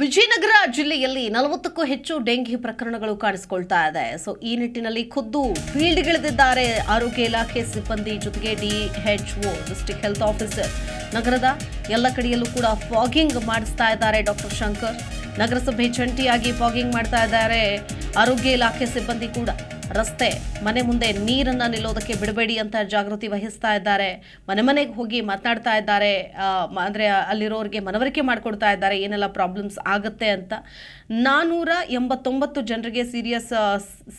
ವಿಜಯನಗರ ಜಿಲ್ಲೆಯಲ್ಲಿ ನಲವತ್ತಕ್ಕೂ ಹೆಚ್ಚು ಡೆಂಗಿ ಪ್ರಕರಣಗಳು ಕಾಣಿಸಿಕೊಳ್ತಾ ಇದೆ. ಸೊ ಈ ನಿಟ್ಟಿನಲ್ಲಿ ಖುದ್ದು ಫೀಲ್ಡ್ಗಿಳಿದಿದ್ದಾರೆ ಆರೋಗ್ಯ ಇಲಾಖೆ ಸಿಬ್ಬಂದಿ ಜೊತೆಗೆ ಡಿಎಚ್ಒ ಡಿಸ್ಟಿಕ್ ಹೆಲ್ತ್ ಆಫೀಸರ್. ನಗರದ ಎಲ್ಲ ಕಡೆಯಲ್ಲೂ ಕೂಡ ಫಾಗಿಂಗ್ ಮಾಡಿಸ್ತಾ ಇದ್ದಾರೆ ಡಾಕ್ಟರ್ ಶಂಕರ್. ನಗರಸಭೆ ಜಂಟಿಯಾಗಿ ಫಾಗಿಂಗ್ ಮಾಡ್ತಾ ಇದ್ದಾರೆ. ಆರೋಗ್ಯ ಇಲಾಖೆ ಸಿಬ್ಬಂದಿ ಕೂಡ. ರಸ್ತೆ, ಮನೆ ಮುಂದೆ ನೀರನ್ನ ನಿಲ್ಲೋದಕ್ಕೆ ಬಿಡಬೇಡಿ ಅಂತ ಜಾಗೃತಿ ವಹಿಸ್ತಾ ಇದ್ದಾರೆ. ಮನೆ ಮನೆಗೆ ಹೋಗಿ ಮಾತನಾಡ್ತಾ ಇದ್ದಾರೆ. ಅಂದರೆ ಅಲ್ಲಿರೋರಿಗೆ ಮನವರಿಕೆ ಮಾಡಿಕೊಡ್ತಾ ಇದ್ದಾರೆ. ಏನೆಲ್ಲ ಪ್ರಾಬ್ಲಮ್ಸ್ ಆಗುತ್ತೆ ಅಂತ. ನಾನೂರ ಎಂಬತ್ತೊಂಬತ್ತು ಜನರಿಗೆ ಸೀರಿಯಸ್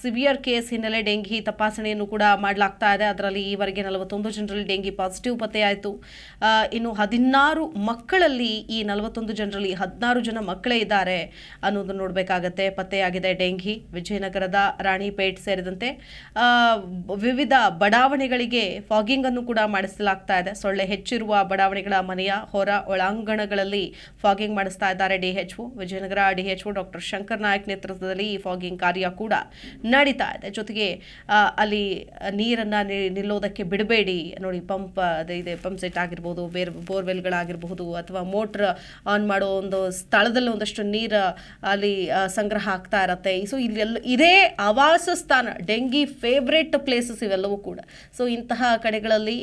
ಸಿವಿಯರ್ ಕೇಸ್ ಹಿನ್ನೆಲೆ ಡೆಂಗಿ ತಪಾಸಣೆಯನ್ನು ಕೂಡ ಮಾಡಲಾಗ್ತಾ ಇದೆ. ಅದರಲ್ಲಿ ಈವರೆಗೆ ನಲವತ್ತೊಂದು ಜನರಲ್ಲಿ ಡೆಂಗಿ ಪಾಸಿಟಿವ್ ಪತ್ತೆಯಾಯಿತು ಇನ್ನು ಹದಿನಾರು ಮಕ್ಕಳಲ್ಲಿ ಈ ನಲವತ್ತೊಂದು ಜನರಲ್ಲಿ ಹದಿನಾರು ಜನ ಮಕ್ಕಳೇ ಇದ್ದಾರೆ ಅನ್ನೋದು ನೋಡಬೇಕಾಗತ್ತೆ. ಪತ್ತೆಯಾಗಿದೆ ಡೆಂಗಿ ವಿಜಯನಗರದ ರಾಣಿಪೇಟ್ ಸೇರಿದಂತೆ ವಿವಿಧ ಬಡಾವಣೆಗಳಿಗೆ ಫಾಗಿಂಗ್ ಅನ್ನು ಕೂಡ ಮಾಡಿಸಲಾಗ್ತಾ ಇದೆ. ಸೊಳ್ಳೆ ಹೆಚ್ಚಿರುವ ಬಡಾವಣೆಗಳ ಮನೆಯ ಹೊರ ಒಳಾಂಗಣಗಳಲ್ಲಿ ಫಾಗಿಂಗ್ ಮಾಡಿಸ್ತಾ ಇದ್ದಾರೆ DHO Vijayanagara DHO doctor Shankar Naik ನೇತೃತ್ವದಲ್ಲಿ ಈ ಫಾಗಿಂಗ್ ಕಾರ್ಯ ಕೂಡ ನಡೀತಾ ಇದೆ. ಜೊತೆಗೆ ಅಲ್ಲಿ ನೀರನ್ನ ನಿಲ್ಲೋದಕ್ಕೆ ಬಿಡಬೇಡಿ. ನೋಡಿ, ಪಂಪ್ ಇದೆ, ಪಂಪ್ ಸೆಟ್ ಆಗಿರ್ಬೋದು, ಬೇರೆ ಬೋರ್ವೆಲ್ಗಳಾಗಿರಬಹುದು ಅಥವಾ ಮೋಟರ್ ಆನ್ ಮಾಡೋ ಒಂದು ಸ್ಥಳದಲ್ಲಿ ಒಂದಷ್ಟು ನೀರು ಅಲ್ಲಿ ಸಂಗ್ರಹ ಆಗ್ತಾ ಇರತ್ತೆ. ಸೊ ಇಲ್ಲೆಲ್ಲ ಇದೇ ಆವಾಸ ಸ್ಥಾನ ಡೆಂಗಿ ಫೇವ್ರೇಟ್ ಪ್ಲೇಸಸ್ ಇವೆಲ್ಲವೂ ಕೂಡ. ಸೊ ಇಂತಹ ಕಡೆಗಳಲ್ಲಿ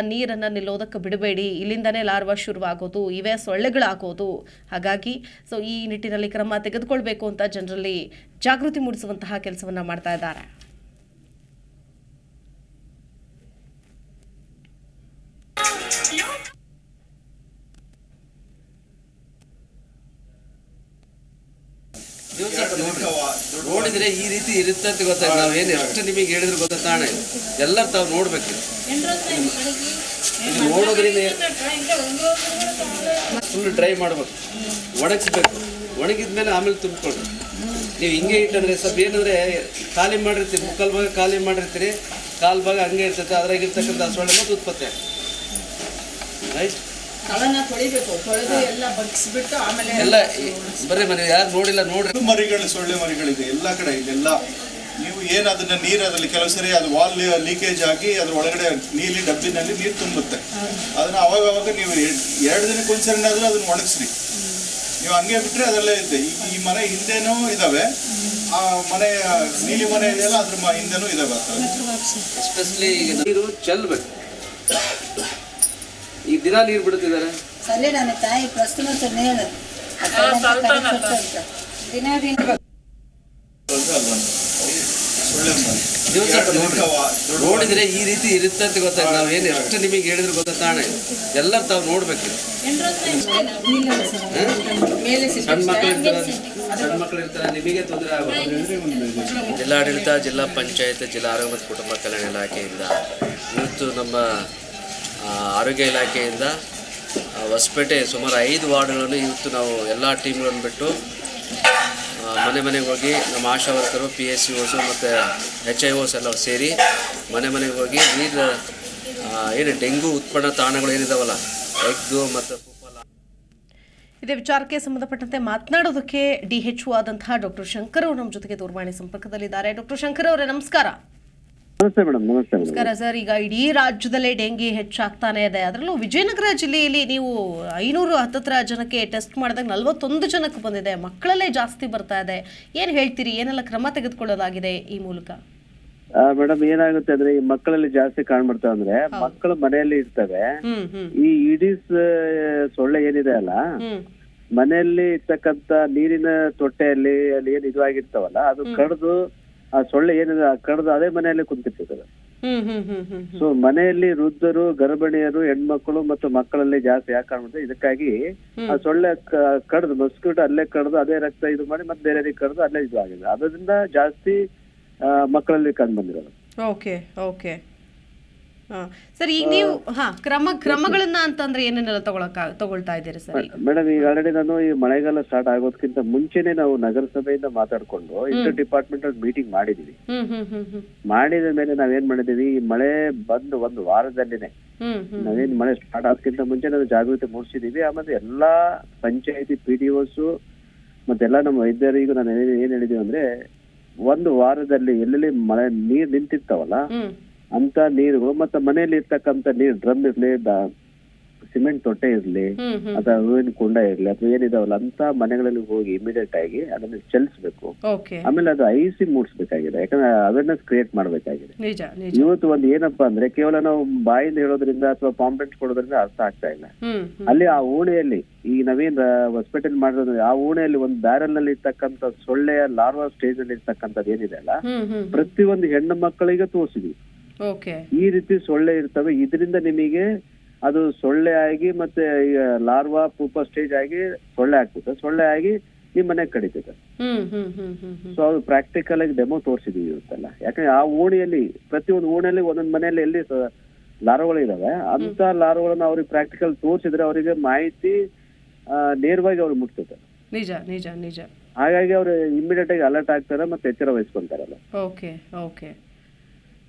ನೀರನ್ನು ನಿಲ್ಲೋದಕ್ಕೆ ಬಿಡಬೇಡಿ. ಇಲ್ಲಿಂದನೇ ಲಾರ್ವಾ ಶುರುವಾಗೋದು, ಇವೇ ಸೊಳ್ಳೆಗಳಾಗೋದು. ಹಾಗಾಗಿ, ಸೊ ಈ ನಿಟ್ಟಿನಲ್ಲಿ ಕ್ರಮ ತೆಗೆದುಕೊಳ್ಬೇಕು ಅಂತ ಜನರಲ್ಲಿ ಜಾಗೃತಿ ಮೂಡಿಸುವಂತಹ ಕೆಲಸವನ್ನು ಮಾಡ್ತಾ ಇದ್ದಾರೆ. ನೀವು ಸ್ವಲ್ಪ ನೋಡಿ ನೋಡಿದ್ರೆ ಈ ರೀತಿ ಇರುತ್ತೆ ಅಂತ ಗೊತ್ತಾಗ ಏನು ಎಷ್ಟು ನಿಮಗೆ ಹೇಳಿದ್ರು ಗೊತ್ತಾ ತಾಣೆ ಎಲ್ಲ ತಾವು ನೋಡ್ಬೇಕು. ಇದು ನೋಡೋದ್ರಿಂದ ಫುಲ್ ಡ್ರೈ ಮಾಡ್ಬೇಕು. ಒಣಗಿಸ್ಬೇಕು. ಒಣಗಿದ್ಮೇಲೆ ಆಮೇಲೆ ತುಂಬಿಕೊಳ್ಳಿ ನೀವು ಹಿಂಗೆ ಇಟ್ಟಂದ್ರೆ ಸ್ವಲ್ಪ ಏನಂದ್ರೆ ಖಾಲಿ ಮಾಡಿರ್ತೀರಿ ಮುಕ್ಕಲ್ ಭಾಗ ಖಾಲಿ ಮಾಡಿರ್ತೀರಿ ಕಾಲು ಭಾಗ ಹಂಗೆ ಇರ್ತೈತೆ ಅದ್ರಾಗಿರ್ತಕ್ಕಂಥ ಸೊಳ್ಳೆ ಮತ್ತು ಉತ್ಪತ್ತಿ ರೈಟ್ ಅವನ್ನ ತೊಳಿಬೇಕು ತೊಳೆದು ಎಲ್ಲ ಬಗ್ಸ್ಬಿಟ್ಟು ಆಮೇಲೆ ಎಲ್ಲ ಬರ್ರಿ ಮನೆ ಯಾರು ನೋಡಿಲ್ಲ ನೋಡ್ರಿ. ಸೊಳ್ಳೆ ಮರಿಗಳು ಸೊಳ್ಳೆ ಮರಿಗಳಿದೆ ಎಲ್ಲ ಕಡೆ ಇದೆಲ್ಲ ನೀವು ಏನು ಅದನ್ನ ನೀರು ಅದರಲ್ಲಿ ಕೆಲವು ಸರಿ ಅದು ವಾಲ್ ಲೀಕೇಜ್ ಆಗಿ ಅದ್ರ ಒಳಗಡೆ ನೀಲಿ ಡಬ್ಬಿನಲ್ಲಿ ನೀರು ತುಂಬುತ್ತೆ. ಅದನ್ನ ಅವಾಗ ಅವಾಗ ನೀವು ಎರ್ಡ್- ಎರಡು ದಿನಕ್ಕೆ ಒಂದ್ಸರಿನಾದ್ರೂ ಅದನ್ನ ಒಣಗಿಸ್ರಿ. ನೀವು ಹಂಗೆ ಬಿಟ್ರೆ ಅದರಲ್ಲೇ ಇದೆ. ಈ- ಮನೆ ಹಿಂದೆನೂ ಇದಾವೆ. ಆ ಮನೆ ನೀಲಿ ಮನೆ ಇದೆಯಲ್ಲ ಅದ್ರ ಮ- ಹಿಂದೆನೂ ಇದಾವೆ ಎಸ್ಪೆಷಲಿ ಈಗ ನೀರು ಚೆಲ್ಬೇಕು. ದಿನ ನೀರು ಬಿಡುತ್ತಿದ್ದಾರೆ? ಸರಿ ನನ್ನ ತಾಯಿ ಪ್ರಸ್ತುತ ನೇಳು ದಿನ ದಿನ ನೋಡಿದ್ರೆ ಈ ರೀತಿ ಇರುತ್ತೆ ಅಂತ ಗೊತ್ತಾಗ ನಾವೇನು ಎಷ್ಟು ನಿಮಗೆ ಹೇಳಿದ್ರೆ ಗೊತ್ತಾ ತಾಣೆ ಎಲ್ಲ ತಾವು ನೋಡ್ಬೇಕು. ಮೇಲೆ ಸಣ್ಣ ಮಕ್ಕಳು ಇರ್ತಾರೆ ಸಣ್ಣ ಮಕ್ಕಳು ಇರ್ತಾರೆ ನಿಮಗೆ ತೊಂದರೆ ಆಗೋದು ಜಿಲ್ಲಾಡಳಿತ ಜಿಲ್ಲಾ ಪಂಚಾಯತ್ ಜಿಲ್ಲಾ ಆರೋಗ್ಯ ಮತ್ತು ಕುಟುಂಬ ಕಲ್ಯಾಣ ಇಲಾಖೆಯಿಂದ ಇವತ್ತು ನಮ್ಮ ಆರೋಗ್ಯ ಇಲಾಖೆಯಿಂದ ಹೊಸಪೇಟೆ ಸುಮಾರು ಐದು ವಾರ್ಡ್ಗಳನ್ನು ಇವತ್ತು ನಾವು ಎಲ್ಲ ಟೀಮ್ಗಳನ್ನು ಬಿಟ್ಟು ಮನೆ ಮನೆಗೆ ಹೋಗಿ ನಮ್ಮ Asha worker P S C ಓಸು ಮತ್ತು ಎಚ್ ಐ ಓಸ್ ಎಲ್ಲ ಸೇರಿ ಮನೆ ಮನೆಗೆ ಹೋಗಿ ನೀರು ಏನು ಡೆಂಗು ಉತ್ಪನ್ನ ತಾಣಗಳು ಏನಿದಾವಲ್ಲ, ಎಗ್ಗು ಮತ್ತು ಇದೇ ವಿಚಾರಕ್ಕೆ ಸಂಬಂಧಪಟ್ಟಂತೆ ಮಾತನಾಡೋದಕ್ಕೆ ಡಿಎಚ್ಒ ಆದಂತಹ ಡಾಕ್ಟರ್ ಶಂಕರ್ ಅವರು ನಮ್ಮ ಜೊತೆಗೆ ದೂರವಾಣಿ ಸಂಪರ್ಕದಲ್ಲಿದ್ದಾರೆ. ಡಾಕ್ಟರ್ ಶಂಕರ್ ಅವರೇ, ನಮಸ್ಕಾರ. ನಮಸ್ತೆ ಮೇಡಮ್ ನಮಸ್ತೆ ನಮಸ್ಕಾರ ಸರ್. ಈಗ ಇಡೀ ರಾಜ್ಯದಲ್ಲೇ ಡೆಂಗಿ ಹೆಚ್ಚಾಗ್ತಾನೆ ಇದೆ. ಅದರಲ್ಲೂ ವಿಜಯನಗರ ಜಿಲ್ಲೆಯಲ್ಲಿ ನೀವು ಐನೂರು ಹತ್ತತ್ರ ಜನಕ್ಕೆ ಟೆಸ್ಟ್ ಮಾಡಿದಾಗ ನಲವತ್ತೊಂದು ಜನಕ್ಕೆ ಬಂದಿದೆ. ಮಕ್ಕಳಲ್ಲೇ ಜಾಸ್ತಿ ಬರ್ತಾ ಇದೆ. ಏನು ಹೇಳ್ತೀರಿ? ಏನೆಲ್ಲ ಕ್ರಮ ತೆಗೆದುಕೊಳ್ಳಲಾಗಿದೆ ಈ ಮೂಲಕ? ಮೇಡಮ್ ಏನಾಗುತ್ತೆ ಅಂದ್ರೆ ಈ ಮಕ್ಕಳಲ್ಲಿ ಜಾಸ್ತಿ ಕಾಣ್ಬಿಡ್ತಾವ ಅಂದ್ರೆ ಮಕ್ಕಳು ಮನೆಯಲ್ಲಿ ಇರ್ತವೆ. ಈ ಇಡೀಸ್ ಸೊಳ್ಳೆ ಏನಿದೆ ಅಲ್ಲ ಮನೆಯಲ್ಲಿ ಇರ್ತಕ್ಕಂತ ನೀರಿನ ತೊಟ್ಟೆಯಲ್ಲಿ ಅಲ್ಲಿ ಏನ್ ಇದಾಗಿರ್ತಾವಲ್ಲ ಅದು ಕಡ್ದು ಆ ಸೊಳ್ಳೆ ಏನಿದೆ ಆ ಕಡ್ದು ಅದೇ ಮನೆಯಲ್ಲಿ ಕುಂತಿರ್ತದೆ. ಹ್ಮ್ ಹ್ಮ್ ಹ್ಮ್ ಹ್ಮ್ ಹ್ಮ್. ಸೊ ಮನೆಯಲ್ಲಿ ವೃದ್ಧರು ಗರ್ಭಿಣಿಯರು ಹೆಣ್ಮಕ್ಳು ಮತ್ತು ಮಕ್ಕಳಲ್ಲಿ ಜಾಸ್ತಿ ಯಾಕೆ ಕಾಣುತ್ತೆ ಇದಕ್ಕಾಗಿ ಆ ಸೊಳ್ಳೆ ಕ- ಕಡ್ದು ಮಸ್ಕಿಟೋ ಅಲ್ಲೇ ಕಡ್ದು ಅದೇ ರಕ್ತ ಇದು ಮಾಡಿ ಮತ್ತೆ ಬೇರೆ ಕಡ್ದು ಅಲ್ಲೇ ಇದು ಆಗಿದೆ ಅದರಿಂದ ಜಾಸ್ತಿ ಆ, ಮಕ್ಕಳಲ್ಲಿ ಕಂಡು ಬಂದಿರೋದು. ಓಕೆ ಓಕೆ ಸರ್ ಈಗ ನೀವು ಹಾ ಕ್ರಮ ಕ್ರಮಗಳನ್ನ ಅಂತಂದ್ರೆ ಏನೇನೆಲ್ಲ ತಗೊಳಕ ತಗೊಳ್ತಾ ಇದ್ದೀರಿ ಸರ್? ಮೇಡಮ್ ಈಗ ಆಲ್ರೆಡಿ ನಾನು ಈ ಮಳೆಗಾಲ ಸ್ಟಾರ್ಟ್ ಆಗೋದಕ್ಕಿಂತ ಮುಂಚೆನೆ ನಾವು ನಗರಸಭೆಯಿಂದ ಮಾತಾಡ್ಕೊಂಡು ಇಂಟರ್ ಅಲ್ಲಿ ಮೀಟಿಂಗ್ ಮಾಡಿದೀವಿ. ಮಾಡಿದ ಮೇಲೆ ನಾವೇನ್ ಮಾಡಿದೀವಿ ಈ ಮಳೆ ಬಂದು ಒಂದು ವಾರದಲ್ಲಿನೇ ನಾವೇನ್ ಮಳೆ ಸ್ಟಾರ್ಟ್ ಆಗೋದಕ್ಕಿಂತ ಮುಂಚೆ ನಾವು ಜಾಗೃತಿ ಮೂಡಿಸಿದೀವಿ. ಆಮೇಲೆ ಎಲ್ಲಾ ಪಂಚಾಯತಿ ಪಿ ಡಿ ಓಸ್ ಮತ್ತೆಲ್ಲ ನಮ್ಮ ವೈದ್ಯರಿಗೂ ನಾನು ಏನ್ ಹೇಳಿದೀವಿ ಅಂದ್ರೆ ಒಂದು ವಾರದಲ್ಲಿ ಎಲ್ಲೆಲ್ಲಿ ಮಳೆ ನೀರ್ ನಿಂತಿರ್ತಾವಲ್ಲ ಅಂತ ನೀರುಗಳು ಮತ್ತೆ ಮನೆಯಲ್ಲಿ ಇರ್ತಕ್ಕಂತ ನೀರು ಡ್ರಮ್ ಇರ್ಲಿ ಸಿಮೆಂಟ್ ತೊಟ್ಟೆ ಇರ್ಲಿ ಅಥವಾ ಹೂವಿನ ಕುಂಡ ಇರ್ಲಿ ಅಥವಾ ಏನಿದಾವಲ್ಲ ಅಂತ ಮನೆಗಳಲ್ಲಿ ಹೋಗಿ ಇಮಿಡಿಯೇಟ್ ಆಗಿ ಅದನ್ನ ಚಲಿಸಬೇಕು. ಆಮೇಲೆ ಅದು ಐಸಿ ಮೂಡಿಸಬೇಕಾಗಿದೆ ಯಾಕಂದ್ರೆ ಅವೇರ್ನೆಸ್ ಕ್ರಿಯೇಟ್ ಮಾಡ್ಬೇಕಾಗಿದೆ. ಇವತ್ತು ಒಂದು ಏನಪ್ಪಾ ಅಂದ್ರೆ ಕೇವಲ ನಾವು ಬಾಯಿಂದ ಹೇಳೋದ್ರಿಂದ ಅಥವಾ ಪಾಂಪ್ಲೆಂಟ್ ಕೊಡೋದ್ರಿಂದ ಅರ್ಥ ಆಗ್ತಾ ಇಲ್ಲ. ಅಲ್ಲಿ ಆ ಓಣೆಯಲ್ಲಿ ಈ ನವೀನ್ ಹಾಸ್ಪಿಟಲ್ ಮಾಡಿದ್ರೆ ಆ ಓಣೆಯಲ್ಲಿ ಒಂದು ಬ್ಯಾರಲ್ನಲ್ಲಿ ಇರ್ತಕ್ಕಂಥ ಸೊಳ್ಳೆಯ ಲಾರ್ವಾ ಸ್ಟೇಜ್ ಅಲ್ಲಿ ಇರ್ತಕ್ಕಂಥದ್ದು ಏನಿದೆ ಅಲ್ಲ ಪ್ರತಿ ಒಂದು ಪ್ರತಿಯೊಂದು ಹೆಣ್ಣು ಮಕ್ಕಳಿಗೆ ತೋರಿಸಿದ್ವಿ. ಈ ರೀತಿ ಸೊಳ್ಳೆ ಇರ್ತವೆ. ಇದರಿಂದ ನಿಮಗೆ ಅದು ಸೊಳ್ಳೆ ಆಗಿ ಮತ್ತೆ ಲಾರ್ವಾ ಪೂಪ ಸ್ಟೇಜ್ ಆಗಿ ಸೊಳ್ಳೆ ಆಗ್ತದೆ. ಸೊಳ್ಳೆ ಆಗಿ ನಿಮ್ ಮನೆಗೆ ಕಡಿತದೆ. ಸೊ ಅದು ಪ್ರಾಕ್ಟಿಕಲ್ ಆಗಿ ಡೆಮೋ ತೋರಿಸಿದೀವಿ ಇವತ್ತೆಲ್ಲ. ಯಾಕಂದ್ರೆ ಆ ಓಣಿಯಲ್ಲಿ ಪ್ರತಿಯೊಂದು ಓಣಿಯಲ್ಲಿ ಒಂದೊಂದು ಮನೆಯಲ್ಲಿ ಎಲ್ಲಿ ಲಾರ್ವಗಳು ಇದಾವೆ. ಅಂತ ಲಾರ್ವಗಳನ್ನ ಅವ್ರಿಗೆ ಪ್ರಾಕ್ಟಿಕಲ್ ತೋರಿಸಿದ್ರೆ ಅವರಿಗೆ ಮಾಹಿತಿ ನೇರವಾಗಿ ಅವ್ರಿಗೆ ಮುಟ್ತದೆ. ನಿಜ ನಿಜ ನಿಜ. ಹಾಗಾಗಿ ಅವ್ರು ಇಮಿಡಿಯೇಟ್ ಆಗಿ ಅಲರ್ಟ್ ಆಗ್ತಾರೆ ಮತ್ತೆ ಎಚ್ಚರ ವಹಿಸ್ಕೊಂತಾರಲ್ಲ. Okay okay.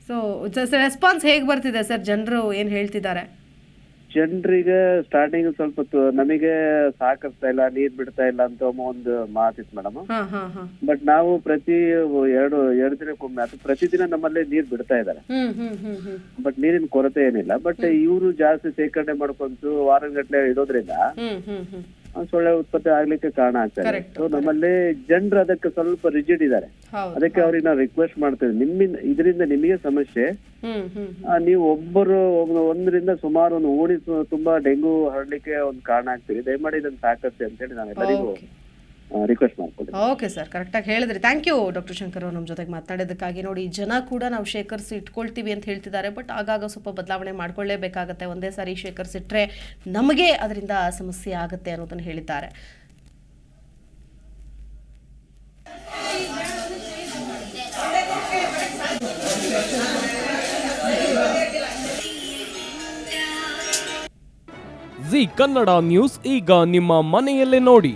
ಸೊ ರೆಸ್ಪಾನ್ಸ್ ಹೇಗೆ ಬರ್ತಿದೆ ಸರ್? ಜನರು ಏನು ಹೇಳ್ತಿದ್ದಾರೆ? ಜನರಿಗೆ ಸ್ಟಾರ್ಟಿಂಗ್ ಸ್ವಲ್ಪ ನಮಗೆ ಸಾಕರ್ತಾ ಇಲ್ಲ ನೀರ್ ಬಿಡ್ತಾ ಇಲ್ಲ ಅಂತ ಒಂದು ಮಾತಿತ್ತು ಮೇಡಮ್ ಬಟ್ ನಾವು ಪ್ರತಿ ಎರಡು ಎರಡು ದಿನಕ್ಕೊಮ್ಮೆ ಅಥವಾ ಪ್ರತಿದಿನ ನಮ್ಮಲ್ಲಿ ನೀರ್ ಬಿಡ್ತಾ ಇದ್ದಾರೆ. ಬಟ್ ನೀರಿನ ಕೊರತೆ ಏನಿಲ್ಲ. ಬಟ್ ಇವರು ಜಾಸ್ತಿ ಶೇಖರಣೆ ಮಾಡ್ಕೊಂತು ವಾರಗಟ್ಲೆ ಇಡೋದ್ರಿಂದ ಸೊಳ್ಳೆ ಉತ್ಪತ್ತಿ ಆಗ್ಲಿಕ್ಕೆ ಕಾರಣ ಆಗ್ತಾರೆ ಸೊ ನಮ್ಮಲ್ಲಿ ಜನರು ಅದಕ್ಕೆ ಸ್ವಲ್ಪ ರಿಜಿಡ್ ಇದ್ದಾರೆ. ಅದಕ್ಕೆ ಅವ್ರಿಗೆ ನಾವು ರಿಕ್ವೆಸ್ಟ್ ಮಾಡ್ತೇವೆ ನಿಮ್ಮಿಂದ ಇದರಿಂದ ನಿಮಗೆ ಸಮಸ್ಯೆ. ನೀವು ಒಬ್ಬರು ಒಬ್ಬ- ಒಂದರಿಂದ ಸುಮಾರು ಒಂದು ಓಣಿ ತುಂಬಾ ಡೆಂಗು ಹರಡ್ಲಿಕ್ಕೆ ಒಂದು ಕಾರಣ ಆಗ್ತೀರಿ ದಯಮಾಡಿ ಇದನ್ನ ಸಾಕತ್ತೆ ಅಂತ ಹೇಳಿ ನಾನು ಎಲ್ಲರಿಗೂ ರಿಕ್ವೆಸ್ಟ್ ಓಕೆ ಸರ್ ಕರೆಕ್ಟಾಗಿ ಹೇಳಿದ್ರಿ. ಥ್ಯಾಂಕ್ ಯು ಡಾಕ್ಟರ್ ಶಂಕರ್ ಅವ್ರು ನಮ್ಮ ಜೊತೆಗೆ ಮಾತಾಡೋದಕ್ಕಾಗಿ ನೋಡಿ ಜನ ಕೂಡ ನಾವು ಶೇಖರಿಸಿ ಇಟ್ಕೊಳ್ತೀವಿ ಅಂತ ಹೇಳ್ತಿದ್ದಾರೆ ಬಟ್ ಆಗಾಗ ಸ್ವಲ್ಪ ಬದಲಾವಣೆ ಮಾಡ್ಕೊಳ್ಳೇಬೇಕಾಗತ್ತೆ. ಒಂದೇ ಸಾರಿ ಶೇಖರಿಸಿಟ್ರೆ ನಮಗೆ ಅದರಿಂದ ಸಮಸ್ಯೆ ಆಗುತ್ತೆ ಅನ್ನೋದನ್ನು ಹೇಳಿದ್ದಾರೆ. ಜಿ ಕನ್ನಡ ನ್ಯೂಸ್ ಈಗ ನಿಮ್ಮ ಮನೆಯಲ್ಲೇ ನೋಡಿ.